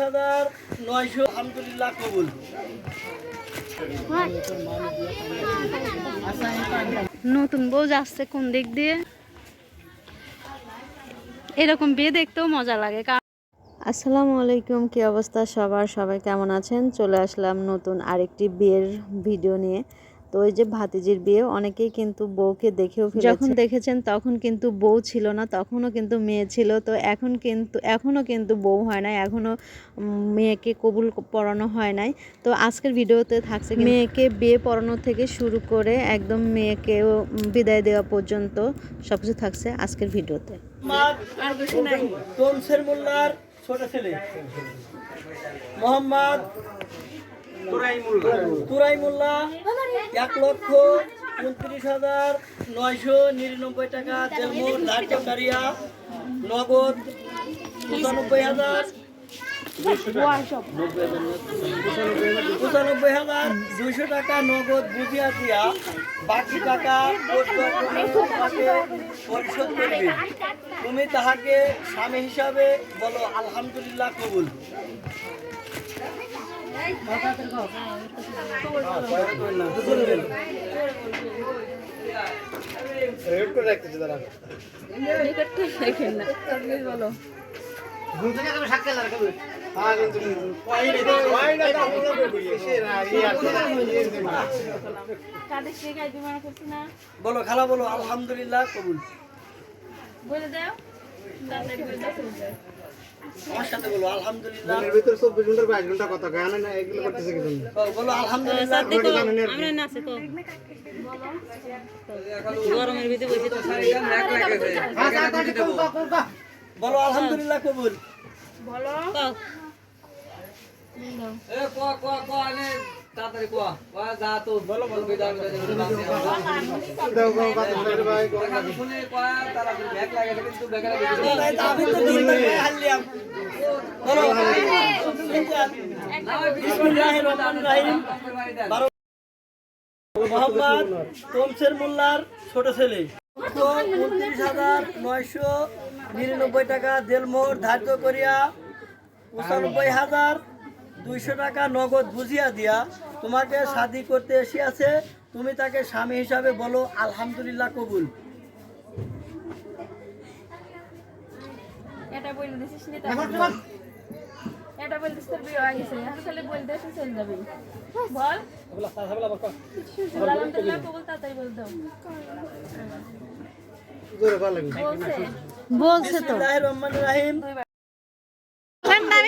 হাজার নয়শো আলহামদুলিল্লাহ কবুল। নতুন বউ যাচ্ছে কোন দিক দিয়ে? এরকম বিয়ে দেখতেও মজা লাগে কারণ আসসালামু আলাইকুম কি অবস্থা সবার? সবাই কেমন আছেন? চলে আসলাম নতুন আরেকটি বিয়ের ভিডিও নিয়ে। তো ওই যে ভাতিজির বিয়ে অনেকেই কিন্তু বউকে দেখেও ফেলেছে। যখন দেখেছেন তখন কিন্তু বউ ছিল না তখনও কিন্তু মেয়ে ছিল। তো এখন কিন্তু এখনও কিন্তু বউ হয় নাই এখনও মেয়েকে কবুল পড়ানো হয় নাই। তো আজকের ভিডিওতে থাকছে মেয়েকে বিয়ে পড়ানো থেকে শুরু করে একদম মেয়েকেও বিদায় দেওয়া পর্যন্ত সবকিছু থাকছে আজকের ভিডিওতে। তমসের মোল্লার ছোট ছেলে। মোহাম্মদ তুরাই মোল্লা এক লক্ষ উনত্রিশ হাজার নয়শো নিরানব্বই টাকা। ধার্যকারিয়া নগদ পঁচানব্বই হাজার পঁচানব্বই হাজার দুইশো টাকা নগদ বুঝিয়া দিয়া বাকি টাকা পরিশোধ করবে। তুমি তাহাকে স্বামী হিসাবে বলো আলহামদুলিল্লাহ কবুল। বলো খালা বলো আলহামদুলিল্লাহ কবুল। আমার সাথে বলো আলহামদুলিল্লাহ। এর ভিতরে চব্বিশ ঘণ্টার বাইশ ঘণ্টা কথা কয় না এগুলো করতেছে কি জন্য? বলো আলহামদুলিল্লাহ বলো আলহামদুলিল্লাহ কবুল। দাও। গো কথা বলে ভাই গো তাই তো আমি তো দুই টাকা হারলাম বলো বিসমিল্লাহির রহমানির রহিম মোহাম্মদ তমসের মোল্লার ছোট ছেলে। তো উনত্রিশ হাজার নয়শো নিরানব্বই টাকা দেলমোর ধার্য করিয়া পঁচানব্বই হাজার দুইশো টাকা নগদ বুঝিয়া দিয়া তোমাকে শাদি করতে এসিয়াছে। তুমি তাকে স্বামী হিসাবে বলো আলহামদুলিল্লাহ কবুল। এটা বলে দিছিস নি এটা বলে দিছিস তোর বিয়ে হয়ে গেছে। এখন খালি বলে দিস চলে যাবি। বল। আলহামদুলিল্লাহ কবুল তাড়াতাড়ি বল দাও। জোরে ভালো লাগে বলছে তো।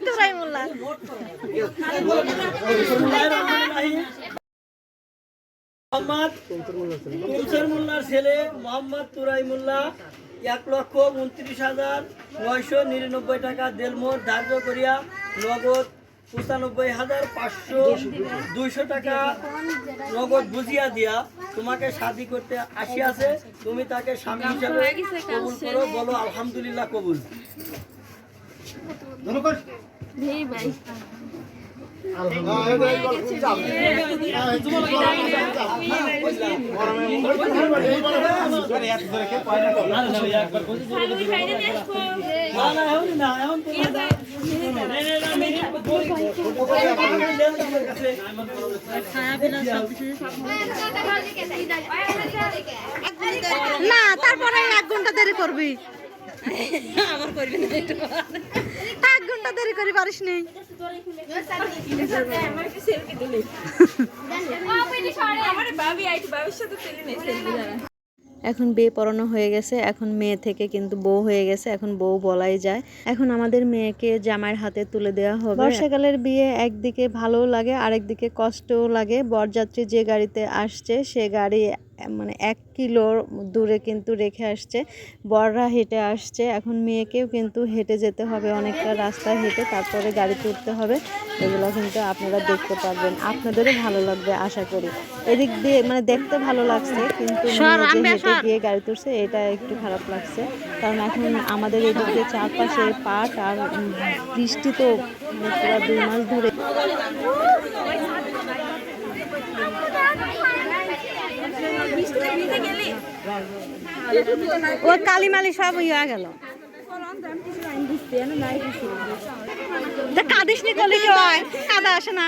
তুরাই মোল্লা বিসমিল্লাহির মোহাম্মদ তুমসের মোল্লার ছেলে মোহাম্মদ তুরাই মোল্লা এক লক্ষ উনত্রিশ হাজার নয়শো নিরানব্বই টাকা দেলমোর ধার্য করিয়া নগদ পঁচানব্বই হাজার পাঁচশো দুইশো টাকা নগদ বুঝিয়া দিয়া তোমাকে শাদি করতে আসিয়াছে তুমি তাকে স্বামী হিসাবে কবুল করো বলো আলহামদুলিল্লাহ কবুল না না এখন না তোমার না না না মেরে আমার কাছে না তারপরে এক ঘণ্টা দেরি করবি এক ঘণ্টা দেরি করি পারিস নেই আমার বাবি আইটি বাবির সাথে এখন বিয়ে পড়ানো হয়ে গেছে, এখন মেয়ে থেকে কিন্তু বউ হয়ে গেছে, এখন বউ বলাই যায়। এখন আমাদের মেয়েকে জামাইয়ের হাতে তুলে দেওয়া হবে। বর্ষাকালের বিয়ে একদিকে ভালোও লাগে, আরেকদিকে কষ্টও লাগে। বরযাত্রী যে গাড়িতে আসছে, সে গাড়ি মানে এক কিলো দূরে কিন্তু রেখে আসছে। বড়রা হেঁটে আসছে। এখন মেয়েকেও কিন্তু হেঁটে যেতে হবে। অনেকটা রাস্তা হেঁটে তারপরে গাড়িতে উঠতে হবে। এগুলো কিন্তু আপনারা দেখতে পারবেন। আপনাদেরও ভালো লাগবে আশা করি। এদিক দিয়ে মানে দেখতে ভালো লাগছে কিন্তু হেঁটে গিয়ে গাড়ি তুলছে এটা একটু খারাপ লাগছে। কারণ এখন আমাদের এদিক দিয়ে চারপাশে পাট আর বৃষ্টি তো মানে পুরো দুই মাস ধরে। ও কালিমালি সব ইয়ে গেল। কাঁদিস নি কলি কি হয়? কাদা আসে না।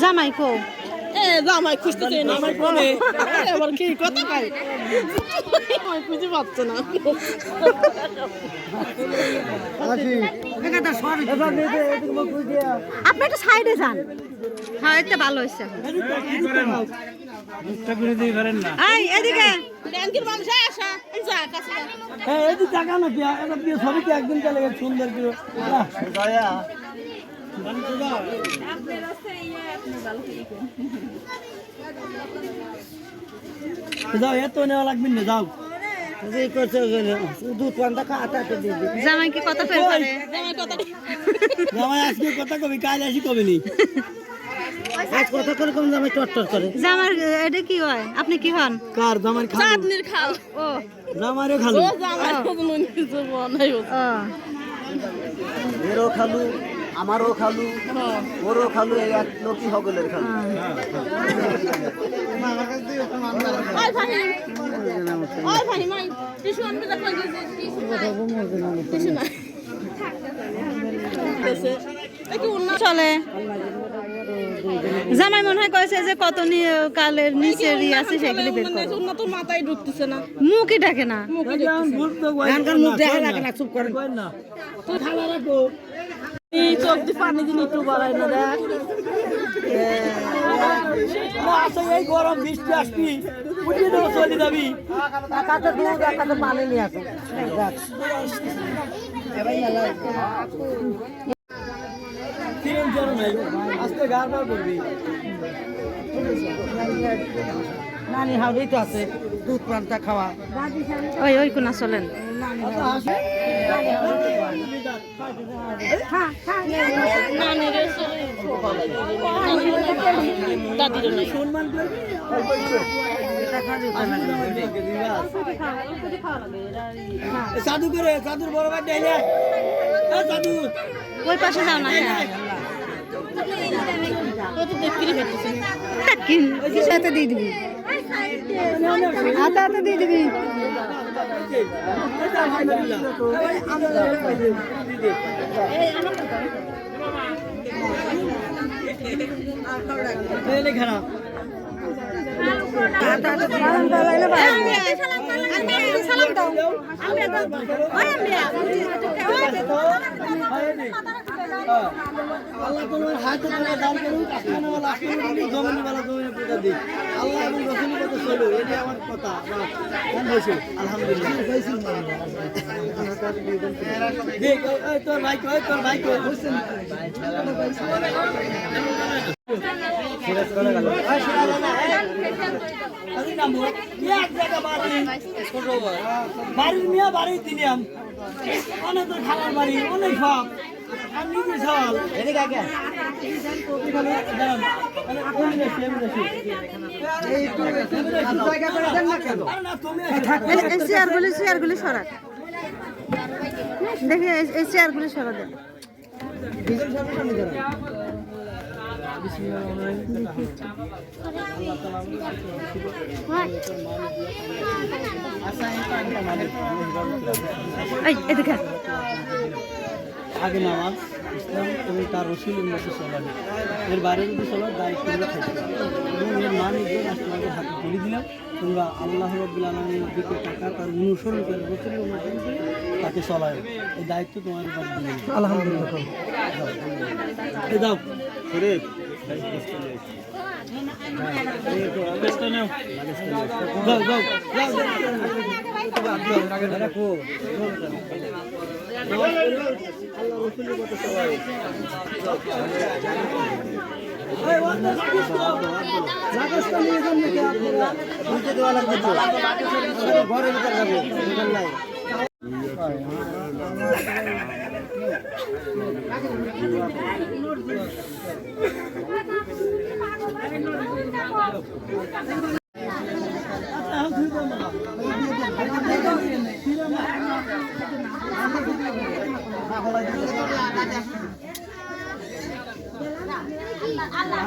জামাই কো। জামাই খুঁজতেছে জামাই কোনে আবার কি কথা কয়? খুঁজে পাচ্ছে না। আপনি একটু সাইডে যান। হ্যাঁ এটা ভালো হয়েছে। এই এদিকে। হ্যাঁ এই যে টাকা না কি এটা দিয়ে সবই কি একদিন চলে গেছে সুন্দর করে। দয়া। যাও এত নেওয়া লাগবে না যাও। দুধ পান্তা খাটা জামাই কি কথা ফের করে জামাই আজকে কথা কবি কাল আসি কবি নি। আজ কথা করে কম জামাই টট্টর করে। জামার এটা কি হয়? আপনি কি হন? কার জামাই খালো? ও। জামাইরও খালো? ও। এরও খালু। আমারও খালু ওরও খালু এই এক লোকই সকলের খালু। চলে। জামাই মনে হয় কয়েছে যে কত নিয়ে কালের নিচে ই আছে সেগুলি বের করো। তো মাথায় ঢুকতেছে না। মুখই ডাকে না মুখ দেখা লাগে না চুপ করেন। না পানি দিন একটু বাড়াই না দেখ। আচ্ছা এই গরম বৃষ্টি আসবি। উঠিয়ে দেবো চলে যাবি। একাতে দুধ একাতে পানি নিয়ে আসো। গার বার করবি। নানি হাউড়ি তো আছে দুধ পান্তা খাওয়া। ওই ওই কোনা চলেন। করবি সাধু করে সাধুর বড় ভাই ডাইলে সাধু ওই পাশে যাও না হ্যাঁ কিন হাতে দিয়ে দিবি। হাতে হাতে দিয়ে দিবি। খারাপ সালাম দাও। আল্লাহ তোমার হাতে তোমার দান করুন আসমানে ওয়ালা আসমানে করুন জমিনে ওয়ালা জমিনে পূজা দিই আল্লাহ এবং রসুলের কথা চলো এটি আমার কথা। আমার মন হয়েছে? আলহামদুলিল্লাহ। ওই তোর ভাই কই তোর ভাই কই বুঝছেন? বাড়ির মিয়া বাড়ির দিলাম অনেক তো খাবার বাড়ি অনেক সব। এই চেয়ারগুলি চেয়ারগুলি সরা দেখি এই- চেয়ারগুলি সরা দেন এই এদিকে। আগে নামাজ ইসলাম এবং তার রসুলের মতো চলা এর বাইরে যদি চলার দায়িত্ব নিয়ে থাকবে এবং এর মান নিজে রাষ্ট্রবাদের হাতে তুলে দিলাম। তোমরা আল্লাহ রব্বুল আলমীর দিকে টাকা তার অনুসরণ করে বছরের অনুসরণ করে তাকে চলায় এই দায়িত্ব তোমার উপর দিয়ে আলহামদুলিল্লাহ। দাও। ঘরের ভিতরে যাব দোকান নাই কাঁদিস নি আল্লাহ?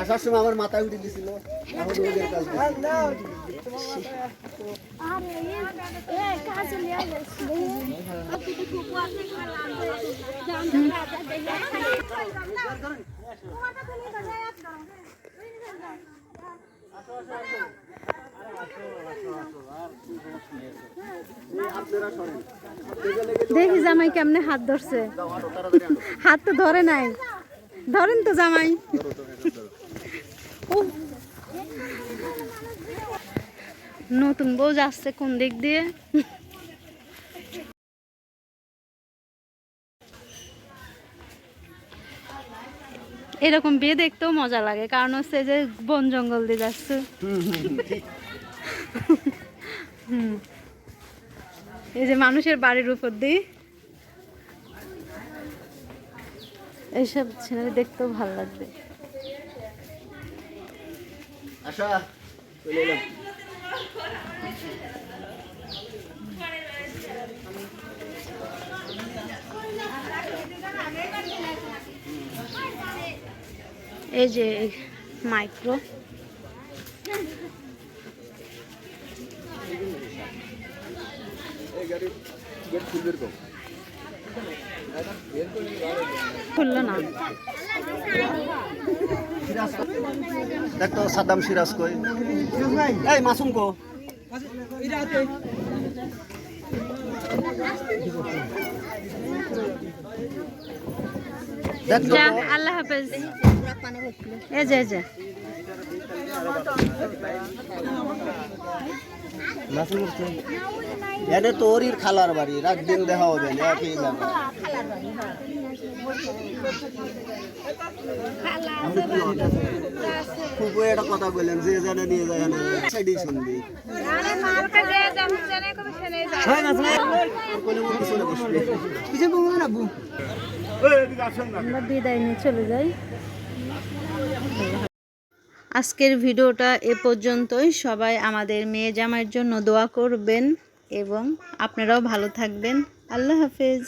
আসার সময় আমার মাথায় উঠে দিছিল। এখন দেখি জামাই কেমনে হাত ধরছে। হাত তো ধরে নাই। ধরেন তো জামাই। নতুন বউ যাচ্ছে কোন দিক দিয়ে? এরকম বিয়ে দেখতেও মজা লাগে, কারণ হচ্ছে যে বন জঙ্গল দিয়ে যাচ্ছে। এই যে মানুষের বাড়ির উপর দিয়ে এইসব সিনারি দেখতেও ভালো লাগবে। এই যে মাইক্রো। গাড়ি গেট খুলবে খুললো না দেখ তো সাদ্দাম সিরাজ কই? এই মাসুম কো? আল্লাহ হাফেজ। এই যে এই যে। এনে তোরই খালার বাড়ি, রাত দিন দেখা হবে একই ব্যাপার খুব একটা কথা বললেন যে জানে নিয়ে যায় না সাইডেই শুনবি আমরা বিদায় নিয়ে চলে যাই। আজকের ভিডিওটা এ পর্যন্তই। সবাই আমাদের মেয়ে জামাইয়ের জন্য দোয়া করবেন এবং আপনারাও ভালো থাকবেন। আল্লাহ হাফেজ।